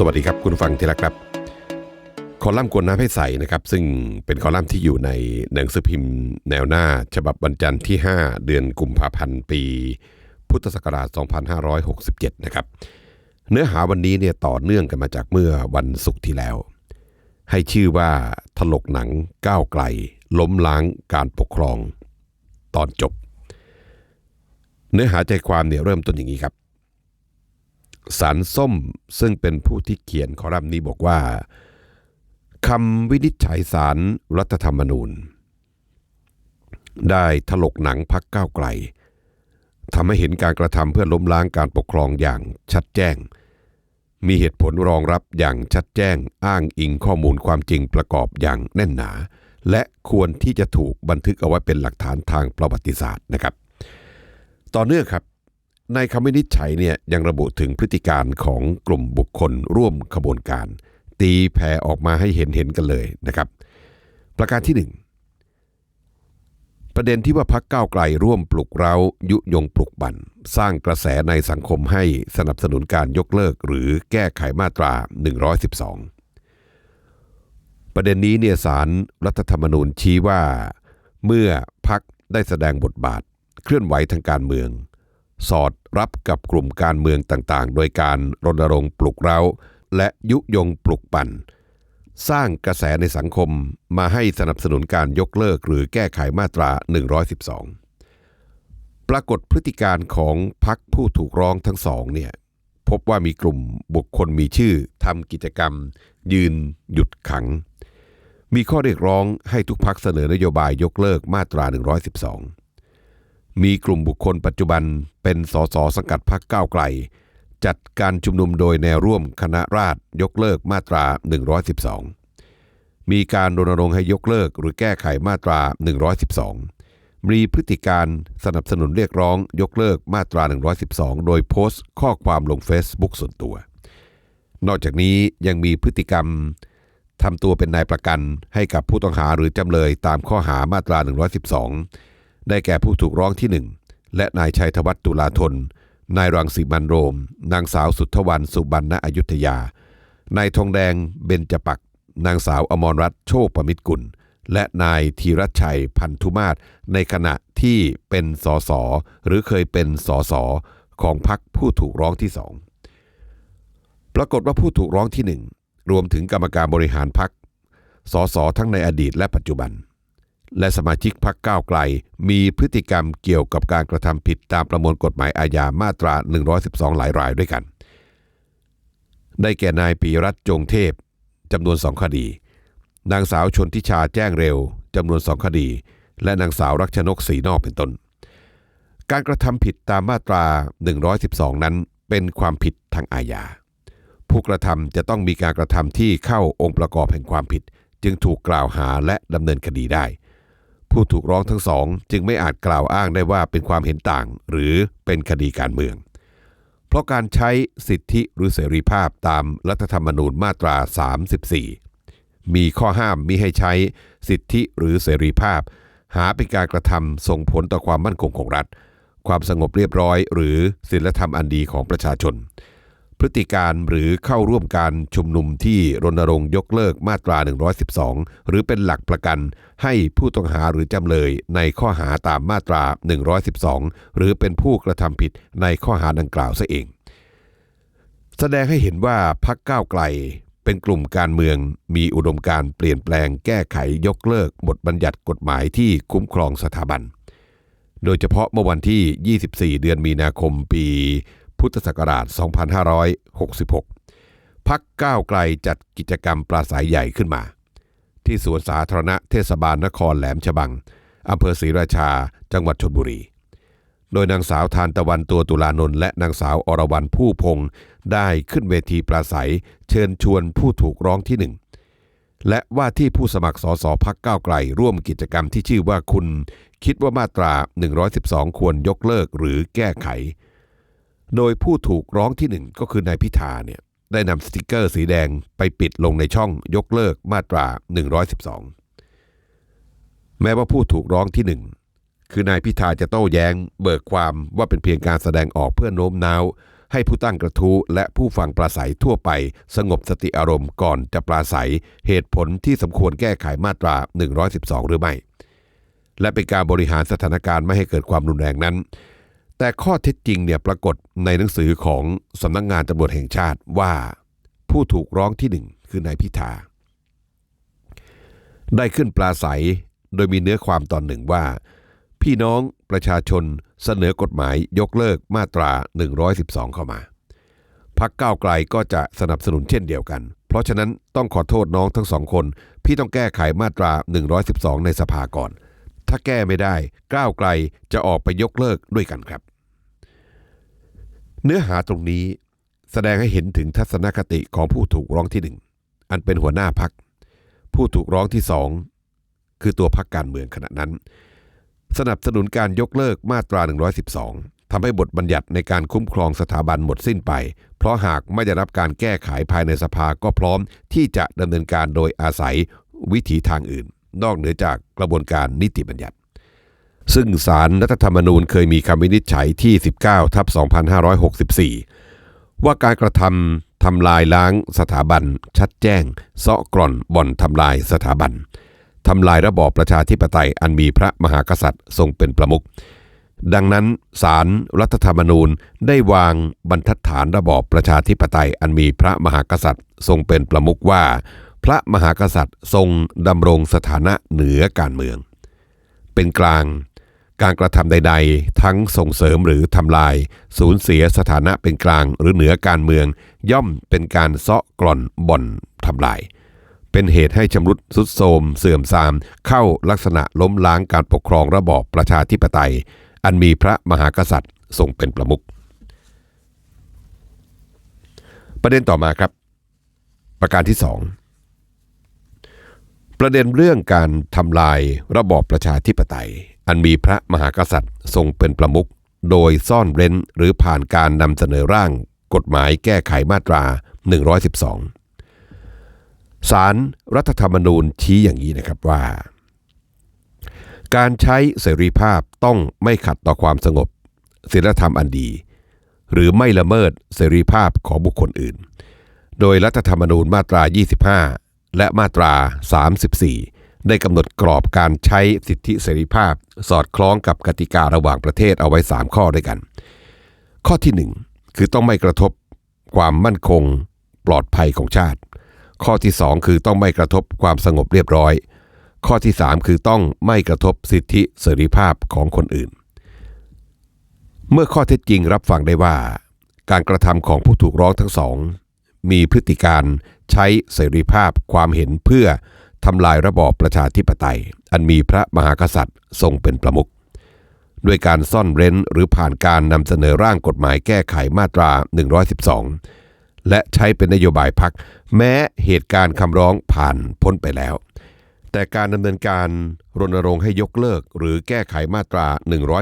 สวัสดีครับคุณฟังที่รักครับ คอลัมน์กวนน้ำให้ใสนะครับ ซึ่งเป็นคอลัมน์ที่อยู่ในหนังสือพิมพ์ แนวหน้า ฉบับวันจันทร์ที่ 5 เดือนกุมภาพันธ์ปี พุทธศักราช 2567 นะครับ เนื้อหาวันนี้เนี่ยต่อเนื่องกันมาจากเมื่อวันศุกร์ที่แล้ว ให้ชื่อว่าถลกหนังก้าวไกล ล้มล้างการปกครอง ตอนจบ เนื้อหาใจความเนี่ยเริ่มต้นอย่างนี้ครับ สารส้มซึ่งเป็นผู้ที่เขียนคอลัมน์นี้บอกว่าคำวินิจฉัยสารรัฐธรรมนูญ ได้ถลกหนังพักก้าวไกลทำให้เห็นการกระทำเพื่อล้มล้างการปกครองอย่างชัดแจ้ง มีเหตุผลรองรับอย่างชัดแจ้งอ้างอิงข้อมูลความจริงประกอบอย่างแน่นหนา และควรที่จะถูกบันทึกเอาไว้เป็นหลักฐานทางประวัติศาสตร์นะครับ ต่อเนื่องครับ ในคำวินิจฉัยเนี่ยยังระบุถึงพฤติการของกลุ่มบุคคลร่วมขบวนการ ตีแผ่ออกมาให้เห็นเห็นกันเลยนะครับ ประการที่หนึ่งประเด็นที่ว่าพักก้าวไกลร่วมปลุกเร้า ยุยงปลุกบั่นสร้างกระแสในสังคมให้สนับสนุนการยกเลิกหรือแก้ไขมาตรา 112 ประเด็นนี้เนี่ยสารรัฐธรรมนูญชี้ว่า เมื่อพักได้แสดงบทบาท เคลื่อนไหวทางการเมือง สอดรับกับกลุ่มการเมืองต่างๆ โดยการรณรงค์ปลุกเร้า และยุยงปลุกปั่น สร้างกระแสในสังคมมาให้สนับสนุนการยกเลิกหรือแก้ไขมาตรา 112 ปรากฏพฤติการของพักผู้ถูกร้องทั้งสองเนี่ยพบว่ามีกลุ่มบุคคลมีชื่อทำกิจกรรม ยืน หยุดขัง มีข้อเรียกร้องให้ทุกพักเสนอนโยบายยกเลิกมาตรา 112 มีกลุ่มบุคคลปัจจุบันเป็นสสสังกัดพรรคก้าวไกล จัดการชุมนุมโดยแนวร่วมคณะราษฎรยกเลิกมาตรา 112 มีการรณรงค์ให้ยกเลิกหรือแก้ไขมาตรา 112 มีพฤติการสนับสนุนเรียกร้องยกเลิกมาตรา 112 โดยโพสต์ข้อความลง Facebook ส่วนตัว นอกจากนี้ยังมีพฤติกรรมทำตัวเป็นนายประกันให้กับผู้ต้องหาหรือจำเลยตามข้อหามาตรา 112 ได้แก่ผู้ถูกร้องที่ 1 และนายชัยธวัฒน์ตุลาธน นายรังสีมันโรม นางสาวสุทธวันสุบรรณอยุธยา นายทองแดงเบญจปัก นางสาวอมรรัตน์โชคประมิตรกุล และนายธีรชัยพันธุมาศในขณะที่เป็นสสหรือเคยเป็นสสของพรรคผู้ถูกร้องที่สองปรากฏว่าผู้ถูกร้องที่หนึ่งรวมถึงกรรมการบริหารพรรคสสทั้งในอดีตและปัจจุบัน และสมาชิกพรรคก้าวไกล มีพฤติกรรมเกี่ยวกับการกระทำผิดตามประมวลกฎหมายอาญามาตรา 112 หลายรายด้วยกัน ได้แก่นายปีรัตจงเทพจำนวนสองคดี นางสาวชนทิชาแจ้งเร็วจำนวนสองคดี และนางสาวรักชนกศรีนอกเป็นต้น การกระทำผิดตามมาตรา 112 นั้นเป็นความผิดทางอาญา ผู้กระทำจะต้องมีการกระทำที่เข้าองค์ประกอบแห่งความผิด จึงถูกกล่าวหาและดำเนินคดีได้ ผู้ถูกร้องทั้งสอง จึงไม่อาจกล่าวอ้างได้ว่าเป็นความเห็นต่าง หรือเป็นคดีการเมือง เพราะการใช้สิทธิหรือเสรีภาพตามรัฐธรรมนูญมาตรา 34 มีข้อห้ามมิให้ใช้สิทธิหรือเสรีภาพ หาเป็นการกระทำส่งผลต่อความมั่นคงของรัฐ ความสงบเรียบร้อย หรือศีลธรรมอันดีของประชาชน พฤติการหรือเข้าร่วมการชุมนุมที่รณรงค์ยกเลิกมาตรา 112 หรือเป็นหลักประกันให้ผู้ต้องหาหรือจำเลยในข้อหาตามมาตรา 112 หรือเป็นผู้กระทำผิดในข้อหาดังกล่าวซะเอง แสดงให้เห็นว่าพักก้าวไกลเป็นกลุ่มการเมืองมีอุดมการเปลี่ยนแปลงแก้ไขยกเลิกบทบัญญัติกฎหมายที่คุ้มครองสถาบัน โดยเฉพาะเมื่อวันที่ 24 เดือนมีนาคมปี พุทธศักราช 2566 พักก้าวไกลจัดกิจกรรมปราศัยใหญ่ขึ้นมา ที่สวนสาธารณะเทศบาลนครแหลมฉบังอำเภอศรีราชา จังหวัดชลบุรี โดยนางสาวทานตะวันตัวตุลานนท์และนางสาวอรวรรณผู้พงษ์ได้ขึ้นเวทีปราศัยเชิญชวนผู้ถูกร้องที่หนึ่งและว่าที่ผู้สมัครสสพักก้าวไกล ร่วมกิจกรรมที่ชื่อว่าคุณ คิดว่ามาตรา 112 ควรยกเลิกหรือแก้ไข โดยผู้ถูกร้องที่หนึ่งก็คือนายพิธาเนี่ยได้นำสติกเกอร์สีแดงไปปิดลงในช่องยกเลิกมาตรา 112 แม้ว่าผู้ถูกร้องที่หนึ่งคือนายพิธาจะโต้แย้ง เบิกความว่าเป็นเพียงการแสดงออกเพื่อโน้มน้าว ให้ผู้ตั้งกระทู้และผู้ฟังปราศัยทั่วไป สงบสติอารมณ์ก่อนจะปราศัยเหตุผลที่สมควรแก้ไขมาตรา 112 หรือไม่ และเป็นการบริหารสถานการณ์ไม่ให้เกิดความรุนแรงนั้น แต่ข้อเท็จจริงเนี่ยปรากฏในหนังสือของสำนักงงานตำรวจแห่งชาติว่าผู้ถูกร้องที่หนึ่งคือนายพิธา ได้ขึ้นปราศัยโดยมีเนื้อความตอนหนึ่งว่า พี่น้องประชาชนเสนอกฎหมายยกเลิกมาตรา 112 เข้ามาพักก้าวไกลก็จะสนับสนุนเช่นเดียวกัน เพราะฉะนั้นต้องขอโทษน้องทั้งสองคน พี่ต้องแก้ไขมาตรา 112 ในสภาก่อน ถ้าแก้ไม่ได้ ก้าวไกลจะออกไปยกเลิกด้วยกันครับ เนื้อหาตรงนี้แสดงให้เห็นถึงทัศนคติของผู้ถูกร้องที่หนึ่งอันเป็นหัวหน้าพัก ผู้ถูกร้องที่สองคือตัวพักการเมืองขณะนั้น สนับสนุนการยกเลิกมาตรา 112ทำให้บทบัญญัติในการคุ้มครองสถาบันหมดสิ้นไป เพราะหากไม่ได้รับการแก้ไขภายในสภาก็พร้อมที่จะดำเนินการโดยอาศัยวิถีทางอื่น นอกเหนือจากกระบวนการนิติบัญญัติ ซึ่งสารรัฐธรรมนูญเคยมีคำวินิจฉัยที่ 19ทับ2564 ว่าการกระทำทำลายล้างสถาบัน ชัดแจ้งเซาะกร่อนบ่อนทำลายสถาบันทำลายระบอบประชาธิปไตยอันมีพระมหากษัตริย์ทรงเป็นประมุขดังนั้นศารรัฐธรรมนูญได้วางบรรทัดฐานระบอบประชาธิปไตยอันมีพระมหากษัตริย์ทรงเป็นประมุขว่า พระมหากษัตริย์ทรงดำรงสถานะเหนือการเมือง เป็นกลางการกระทำใด ๆ ทั้งส่งเสริมหรือทำลาย สูญเสียสถานะเป็นกลางหรือเหนือการเมือง ย่อมเป็นการเซาะกร่อนบ่อนทำลาย เป็นเหตุให้ชำรุดสุดโทรมเสื่อมทราม เข้าลักษณะล้มล้างการปกครองระบอบประชาธิปไตย อันมีพระมหากษัตริย์ทรงเป็นประมุขประเด็นต่อมาครับ ประการที่สอง ประเด็นเรื่องการทำลายระบอบประชาธิปไตย อันมีพระมหากษัตริย์ทรงเป็นประมุขโดยซ่อนเร้นหรือผ่านการนำเสนอร่าง กฎหมายแก้ไขมาตรา 112 สารรัฐธรรมนูญชี้อย่างนี้นะครับว่า การใช้เสรีภาพต้องไม่ขัดต่อความสงบศีลธรรมอันดี หรือไม่ละเมิดเสรีภาพของบุคคลอื่น โดยรัฐธรรมนูญมาตรา 25 และมาตรา 34 ได้กำหนดกรอบการใช้สิทธิเสรีภาพ สอดคล้องกับกติการะหว่างประเทศเอาไว้ 3 ข้อด้วยกัน ข้อที่ 1 คือต้องไม่กระทบความมั่นคงปลอดภัยของชาติ ข้อที่ 2 คือต้องไม่กระทบความสงบเรียบร้อย ข้อที่ 3 คือต้องไม่กระทบสิทธิเสรีภาพของคนอื่น เมื่อข้อเท็จจริงรับฟังได้ว่า การกระทำของผู้ถูกร้องทั้งสอง มีพฤติการ ใช้เสรีภาพความเห็นเพื่อทำลายระบอบประชาธิปไตย อันมีพระมหากษัตริย์ทรงเป็นประมุขด้วยการซ่อนเร้นหรือผ่านการนำเสนอร่างกฎหมายแก้ไขมาตรา 112 และใช้เป็นนโยบายพัก แม้เหตุการณ์คำร้องผ่านพ้นไปแล้ว แต่การดำเนินการรณรงค์ให้ยกเลิก หรือแก้ไขมาตรา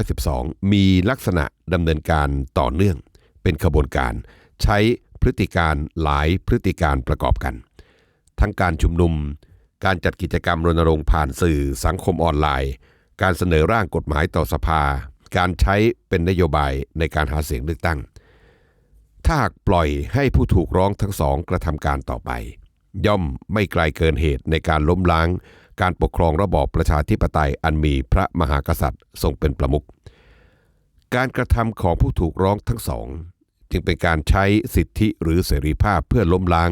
112 มีลักษณะดำเนินการต่อเนื่อง เป็นขบวนการ ใช้ พฤติการหลายพฤติการประกอบกัน ทั้งการชุมนุม การจัดกิจกรรมรณรงค์ผ่านสื่อสังคมออนไลน์ การเสนอร่างกฎหมายต่อสภา การใช้เป็นนโยบายในการหาเสียงเลือกตั้ง ถ้าหากปล่อยให้ผู้ถูกร้องทั้งสองกระทำการต่อไป ย่อมไม่ไกลเกินเหตุในการล้มล้าง การปกครองระบอบประชาธิปไตยอันมีพระมหากษัตริย์ทรงเป็นประมุขการกระทำของผู้ถูกร้องทั้งสอง จึงเป็นการใช้สิทธิหรือเสรีภาพเพื่อล้มล้าง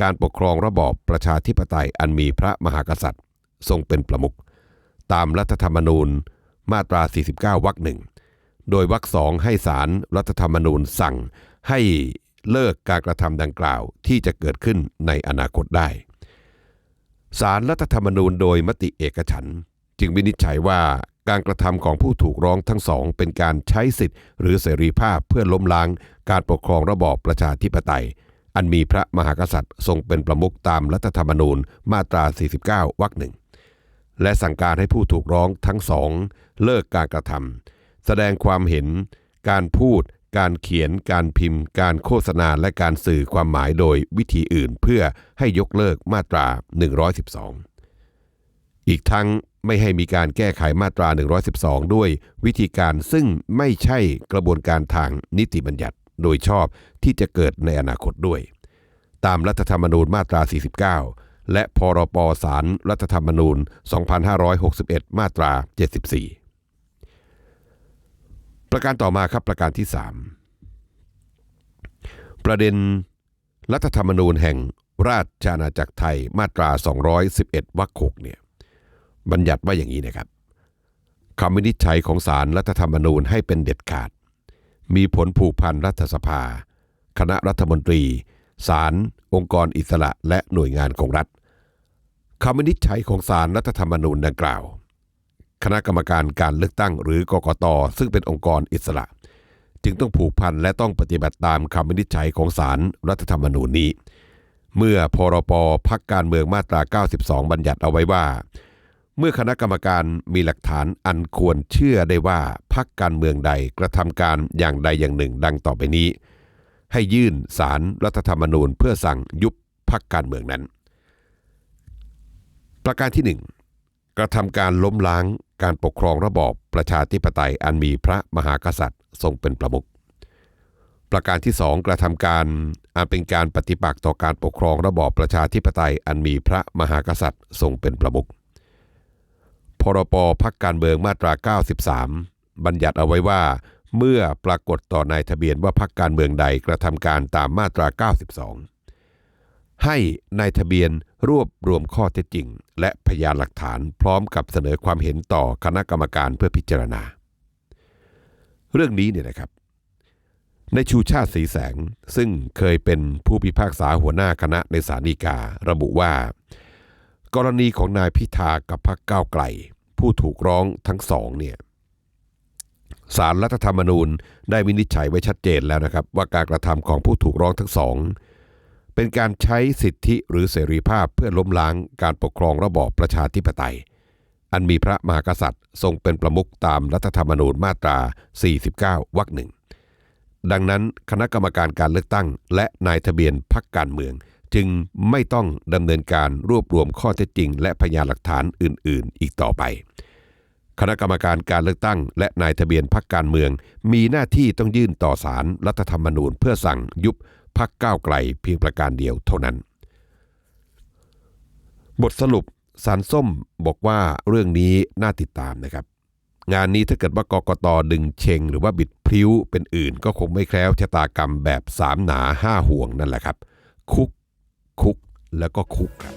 การปกครองระบอบประชาธิปไตยอันมีพระมหากษัตริย์ ทรงเป็นประมุขตามรัฐธรรมนูญมาตรา 49 วรรคหนึ่ง โดยวรรคสองให้ศารรัฐธรรมนูญสั่งให้เลิกการกระทำดังกล่าวที่จะเกิดขึ้นในอนาคตได้ศารรัฐธรรมนูญโดยมติเอกฉันจึงวินิจฉัยว่า การกระทำของผู้ถูกร้องทั้งสอง เป็นการใช้สิทธิ์ หรือเสรีภาพเพื่อล้มล้าง การปกครองระบอบประชาธิปไตย อันมีพระมหากษัตริย์ทรงเป็นประมุขตามรัฐธรรมนูญมาตรา 49 วรรคหนึ่งและสั่งการให้ผู้ถูกร้องทั้งสอง เลิกการกระทำแสดงความเห็น การพูด การเขียน การพิมพ์ การโฆษณาและการสื่อความหมายโดยวิธีอื่นเพื่อให้ยกเลิกมาตรา 112 อีกทั้ง ไม่ให้มีการแก้ไขมาตรา 112 ด้วยวิธีการซึ่งไม่ใช่กระบวนการทางนิติบัญญัติโดยชอบที่จะเกิดในอนาคตด้วย ตามรัฐธรรมนูญมาตรา 49 และพรปสารรัฐธรรมนูญ 2561 มาตรา 74 ประการต่อมาครับประการที่ 3 ประเด็นรัฐธรรมนูญแห่งราชอาณาจักรไทยมาตรา 211 วรรคหกเนี่ย บัญญัติว่าอย่างนี้นะครับคำวินิจฉัยของศาลรัฐธรรมนูญให้เป็นเด็ดขาด มีผลผูกพันรัฐสภา คณะรัฐมนตรีศาลองค์กรอิสระและหน่วยงานของรัฐคำวินิจฉัยของศาลรัฐธรรมนูญดังกล่าว คณะกรรมการการเลือกตั้งหรือกกตซึ่งเป็นองค์กรอิสระ จึงต้องผูกพันและต้องปฏิบัติตามคำวินิจฉัยของศาลรัฐธรรมนูญนี้ เมื่อพรปพักการเมืองมาตรา 92 บัญญัติเอาไว้ว่า เมื่อคณะกรรมการมีหลักฐานอันควรเชื่อได้ว่าพักการเมืองใดกระทำการอย่างใดอย่างหนึ่งดังต่อไปนี้ ให้ยื่นสารรัฐธรรมนูญเพื่อสั่งยุบพักการเมืองนั้น ประการที่หนึ่งกระทำการล้มล้างการปกครองระบอบประชาธิปไตยอันมีพระมหากษัตริย์ทรงเป็นประมุขประการที่สองกระทำการอันเป็นการปฏิปักษ์ต่อการปกครองระบอบประชาธิปไตยอันมีพระมหากษัตริย์ทรงเป็นประมุข พรปพักการเมืองมาตรา 93 บัญญัติเอาไว้ว่า เมื่อปรากฏต่อนายทะเบียนว่าพักการเมืองใดกระทำการตามมาตรา 92 ให้นายทะเบียนรวบรวมข้อเท็จจริง และพยานหลักฐานพร้อมกับเสนอความเห็นต่อคณะกรรมการเพื่อพิจารณา เรื่องนี้เนี่ยนะครับในชูชาติสีแสงซึ่งเคยเป็นผู้พิพากษาหัวหน้าคณะในศาลฎีการะบุว่า กรณีของนายพิธากับพรรคก้าวไกล ผู้ถูกร้องทั้งสองเนี่ยสารรัฐธรรมนูญได้วินิจฉัยไว้ชัดเจนแล้วนะครับ ว่าการกระทำของผู้ถูกร้องทั้งสอง เป็นการใช้สิทธิหรือเสรีภาพเพื่อล้มล้างการปกครองระบอบประชาธิปไตย อันมีพระมหากษัตริย์ทรงเป็นประมุขตามรัฐธรรมนูญมาตรา 49 วรรคหนึ่งดังนั้นคณะกรรมการการเลือกตั้ง และนายทะเบียนพักการเมือง จึงไม่ต้องดำเนินการรวบรวมข้อเท็จจริง และพยานหลักฐานอื่น ๆ อีกต่อไป คณะกรรมการการเลือกตั้ง และนายทะเบียนพักการเมือง มีหน้าที่ต้องยื่นต่อศาลรัฐธรรมนูญ เพื่อสั่งยุบพักก้าวไกลเพียงประการเดียวเท่านั้น บทสรุปสารส้มบอกว่าเรื่องนี้น่าติดตามนะครับ งานนี้ถ้าเกิดว่ากกตดึงเชงหรือว่าบิดพลิ้วเป็นอื่น ก็คงไม่แคล้วชะตากรรมแบบสามหนาห้าห่วงนั่นแหละครับ คุก คุกแล้วก็คุกครับ